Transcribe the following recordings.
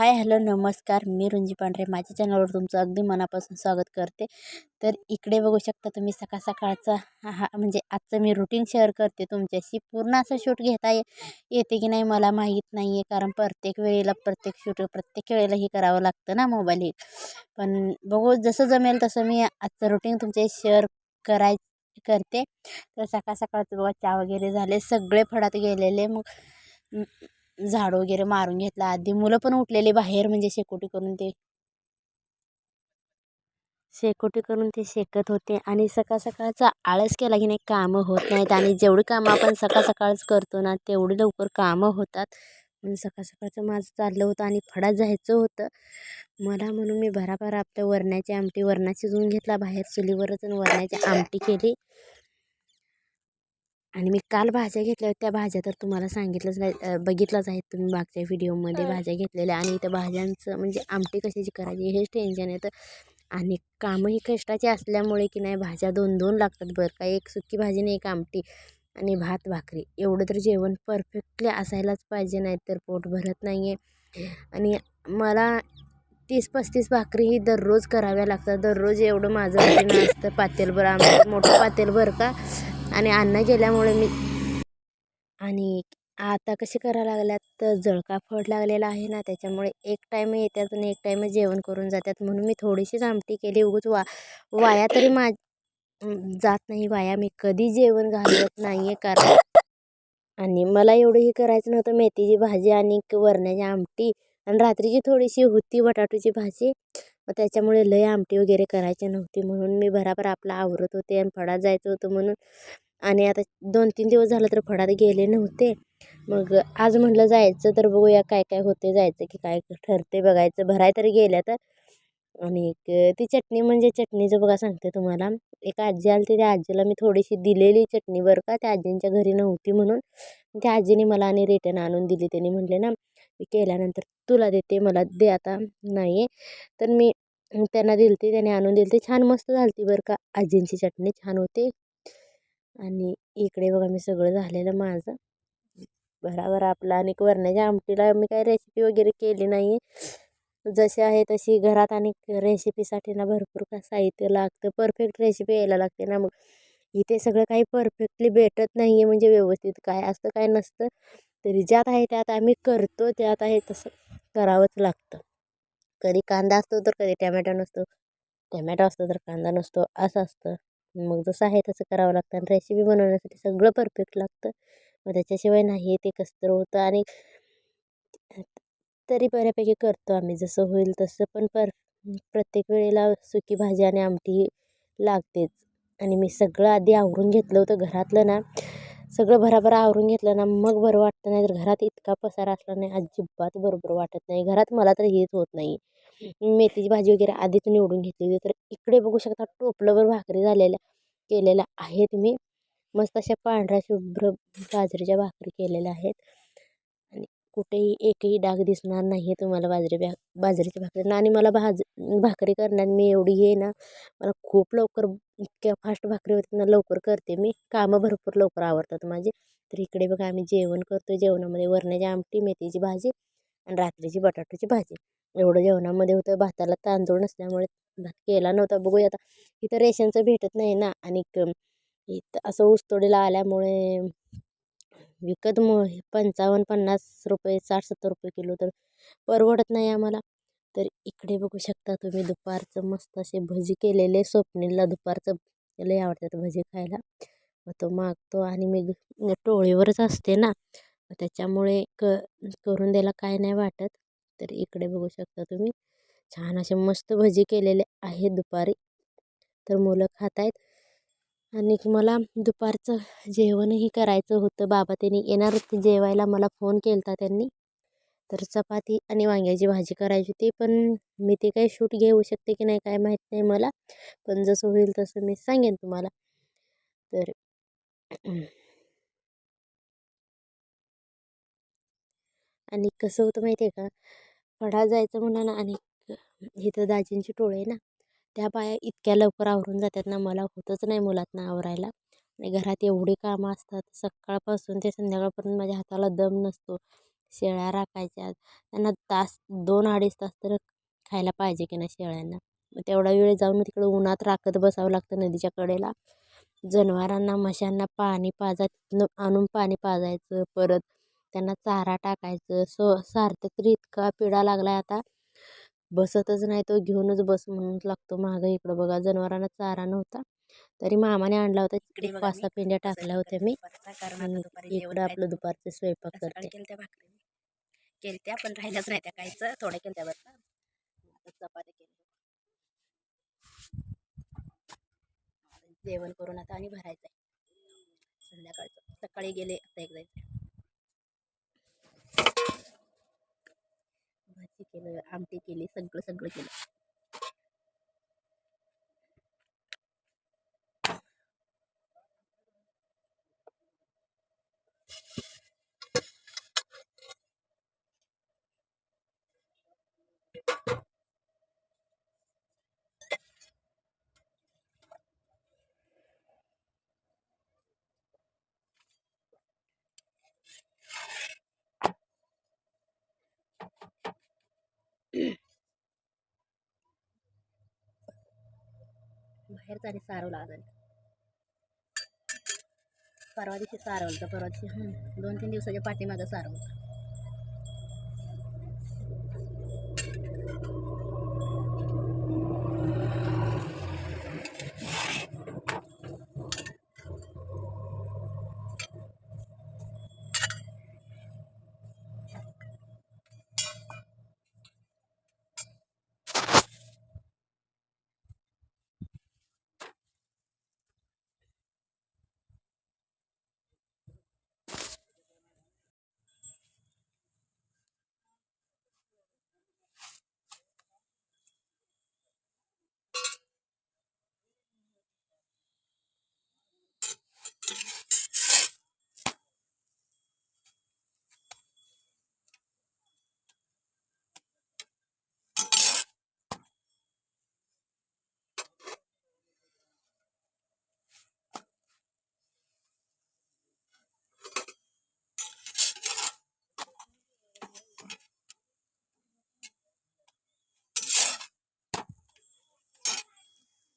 Hi hello नमस्कार. मी रुंजी पांढरे. माझ्या चॅनलवर तुमचं अगदी मनापासून स्वागत करते. तर इकडे बघू शकता तुम्ही सकाळ सकाळचा हा म्हणजे आजचं मी रुटीन शेअर करते तुमच्याशी. पूर्ण असं शूट घेता ये येते की नाही मला माहीत नाही आहे कारण प्रत्येक वेळेला प्रत्येक शूट प्रत्येक वेळेला हे करावं लागतं ना मोबाईल हे पण बघू जसं जमेल तसं मी आजचं रुटीन तुमच्याशी शेअर कराय करते. तर सकाळ सकाळचं बघा चहा वगैरे झाले. सगळे फडात गेलेले. मग झाड वगैरे मारून घेतला. आधी मुलं पण उठलेली बाहेर म्हणजे शेकोटी करून ते. शेकोटी करून ते शेकत होते आणि सकाळ सकाळचा आळस केला की नाही कामं होत नाहीत आणि जेवढी कामं आपण सकाळ सकाळच करतो ना तेवढी लवकर कामं होतात. म्हणून सकाळ सकाळचं माझं चाललं होतं आणि फडा जायचं होतं. मला म्हणून मी भराभर आपल्या वरण्याची आमटी वरणा शिजवून घेतला बाहेर चुलीवरच आणि वरणाची आमटी केली. आणि मी काल भाज्या घेतल्या होत्या. त्या भाज्या तर तुम्हाला सांगितलंच नाही बघितलंच आहेत तुम्ही मागच्या व्हिडिओमध्ये भाज्या घेतलेल्या आणि त्या भाज्यांचं म्हणजे आमटी कशाची करायची हेच टेन्शन येतं आणि कामं ही कष्टाची असल्यामुळे की नाही भाज्या दोन दोन लागतात बरं का. एक सुकी भाजी आणि एक आमटी आणि भात भाकरी. एवढं तर जेवण परफेक्टली असायलाच पाहिजे नाही तर पोट भरत नाही आहे आणि मला तीस पस्तीस भाकरी ही दररोज कराव्या लागतात. दररोज एवढं माझं असतं पातेलभर आमचं मोठं पातेलभर का. आणि अन्न गेल्यामुळे मी आणि आता कसे करायला लागल्यात? तर जळका फळ लागलेला आहे ना त्याच्यामुळे एक टाईम येतात आणि एक टाईम जेवण करून जातात. म्हणून मी थोडीशीच आमटी केली. उगाच वा वाया तरी मा जात नाही वाया. मी कधी जेवण घालवत नाही आहे कारण आणि मला एवढंही करायचं नव्हतं. मेथीची भाजी आणि वरण्याची आमटी आणि रात्रीची थोडीशी होती बटाटूची भाजी. मग त्याच्यामुळे लय आमटी वगैरे करायची नव्हती. म्हणून मी भराभर आपला आवरत होते आणि फळात जायचं होतं म्हणून आणि आता दोन तीन दिवस झालं तर फडात गेले नव्हते. मग आज म्हटलं जायचं तर बघूया काय काय होते जायचं की काय ठरते बघायचं. भराय तर गेल्या तर. आणि ती चटणी म्हणजे चटणीचं बघा सांगते तुम्हाला. एक आजी आली त्या आजीला मी थोडीशी दिलेली चटणी बरं का. त्या आजींच्या घरी नव्हती म्हणून. त्या आजीने मला आणि रिटर्न आणून दिली. त्यांनी म्हटले ना मी केल्यानंतर तुला देते मला दे आता. नाही तर मी त्यांना दिलती त्याने आणून दिली ती छान मस्त झाली बरं का. आजींची चटणी छान होते. आणि इकडे बघा मी सगळं झालेलं माझं. बराबर आपलं आणि वरण्याच्या आमटीला मी काही रेसिपी वगैरे केली नाही जशी आहे तशी घरात आणि रेसिपीसाठी ना भरपूर का साहित्य लागतं. परफेक्ट रेसिपी यायला लागते ना मग. इथे सगळं काही परफेक्टली भेटत नाही आहे म्हणजे व्यवस्थित काय असतं काय नसतं. तरी ज्यात आहे त्यात आम्ही करतो त्यात आहे तसं करावंच लागतं. कधी कांदा असतो तर कधी टमॅटो नसतो. टमॅटो असतो तर कांदा नसतो. असं असतं. मग जसं आहे तसं करावं लागतं आणि रेसिपी बनवण्यासाठी सगळं परफेक्ट लागतं. मग त्याच्याशिवाय नाही ते कसं तर होतं आणि तरी बऱ्यापैकी करतो आम्ही. जसं होईल तसं पण पर प्रत्येक वेळेला सुकी भाजी आणि आमटी लागतेच. आणि मी सगळं आधी आवरून घेतलं होतं घरातलं ना सगळं भराभरा आवरून घेतलं ना मग बरं वाटतं. नाही तर घरात इतका पसारा असला नाही अजिबात बरोबर वाटत नाही. घरात मला तर हेच होत नाही. मेथीची भाजी वगैरे आधीच निवडून घेतली होती तर इकडे बघू शकता टोपलंवर भाकरी झालेल्या केलेल्या आहेत मी. मस्त अशा पांढऱ्या शुभ्र बाजरीच्या भाकरी केलेल्या आहेत. आणि कुठेही एकही डाग दिसणार नाही आहे तुम्हाला बाजरी भा बाजरीच्या भाकरी. आणि मला भाज भाकरी करण्यात मी एवढी हे ना मला खूप लवकर इतक्या फास्ट भाकरी होते ना लवकर करते मी. कामं भरपूर लवकर आवडतात माझी. तर इकडे बघा आम्ही जेवण करतो जेवणामध्ये वरण्याची आमटी मेथीची भाजी आणि रात्रीची बटाट्याची भाजी. एवढं जेवणामध्ये होतं. भाताला तांदूळ नसल्यामुळे भात केला नव्हता. बघूया आता. इथं रेशनचं भेटत नाही ना. आणि इथं असं ऊसतोडीला आल्यामुळे विकत मग पंचावन्न पन्नास रुपये साठ सत्तर रुपये किलो तर परवडत नाही आम्हाला. तर इकडे बघू शकता तुम्ही दुपारचं मस्त असे भजी केलेले. स्वप्नीलला दुपारचं लय आवडतात भजी खायला. मग तो मागतो आणि मी टोळीवरच असते ना. त्याच्यामुळे क करून द्यायला काय नाही वाटत. तर इकडे बघू शकता तुम्ही. छान असे मस्त भजी केलेले आहेत दुपारी. तर मुलं खात आहेत. आणि मला दुपारचं जेवणही करायचं होतं. बाबा त्यांनी येणार होते जेवायला. मला फोन केला होता त्यांनी. तर चपाती आणि वांग्याची भाजी करायची होती. पण मी ते काही शूट घेऊ शकते की नाही काय माहीत नाही मला. पण जसं होईल तसं मी सांगेन तुम्हाला. तर आणि कसं होतं माहिती आहे का? फडा जायचं म्हणा ना आणि इथं दाजींची टोळी आहे ना त्या बाया इतक्या लवकर आवरून जातात ना मला होतच नाही मुलातनं आवरायला. आणि घरात एवढी कामं असतात सकाळपासून ते संध्याकाळपर्यंत माझ्या हाताला दम नसतो शेळ्या राखायच्या त्यांना तास दोन अडीच तास तर खायला पाहिजे की नाही शेळ्यांना. मग तेवढा वेळ जाऊन तिकडं उन्हात राखत बसावं लागतं नदीच्या कडेला. जनावरांना मशांना पाणी पाजा आणून पाणी पाजायचं परत त्यांना चारा टाकायचं. सो सारखं तरी इतका पिडा लागला आहे आता. बसतच नाही तो घेऊनच बस म्हणूनच लागतो मागं. इकडं बघा जनावरांना चारा नव्हता. तरी मामाने आणला होता. बघा पाच सहा पेंड्या टाकल्या होत्या मी. इकडं आपलं दुपारचे स्वयंपाक करते. केलत्या पण राहिल्याच नाही त्या काहीच थोड्या केलत्या बरं चपात्या केल्या जेवण करून आता आणि भरायचं आहे संध्याकाळचं. सकाळी गेले आता एक जायचं भाजी केलं आमटी केली सगळं सगळं केलं. बाहेरचं आणि सारवलं आज परवा दिवशी सारवलं तर परवा दिवशी दोन तीन दिवसाच्या पाठीमागं सारवलं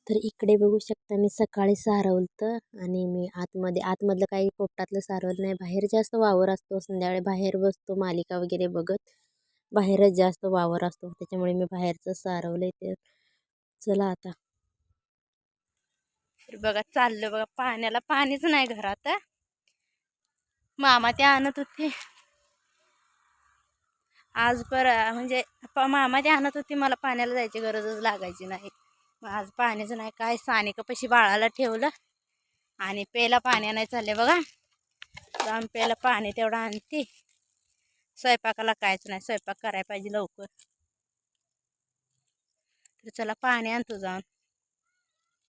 तर इकडे बघू शकता मी सकाळी सारवलं आणि मी आतमध्ये आतमधलं काही पोपटातलं सारवलं नाही. बाहेर जास्त वावर असतो संध्याकाळी. बाहेर बसतो मालिका वगैरे बघत. बाहेरच जास्त वावर असतो. त्याच्यामुळे मी बाहेरचं सारवलं ते. चला आता. तर बघा चाललं बघा. पाण्याला पाणीच नाही घरात मामा ते आणत होते. आज पर म्हणजे प- मामा ते आणत होती. मला पाण्याला जायची गरजच लागायची नाही. आज पाण्याचं नाही काय सानिकापाशी बाळाला ठेवलं आणि प्यायला पाणी नाही चालले बघा. जाऊन प्यायला पाणी तेवढं आणते. स्वयंपाकाला कायच नाही स्वयंपाक करायला पाहिजे लवकर. तर चला पाणी आणतो जाऊन.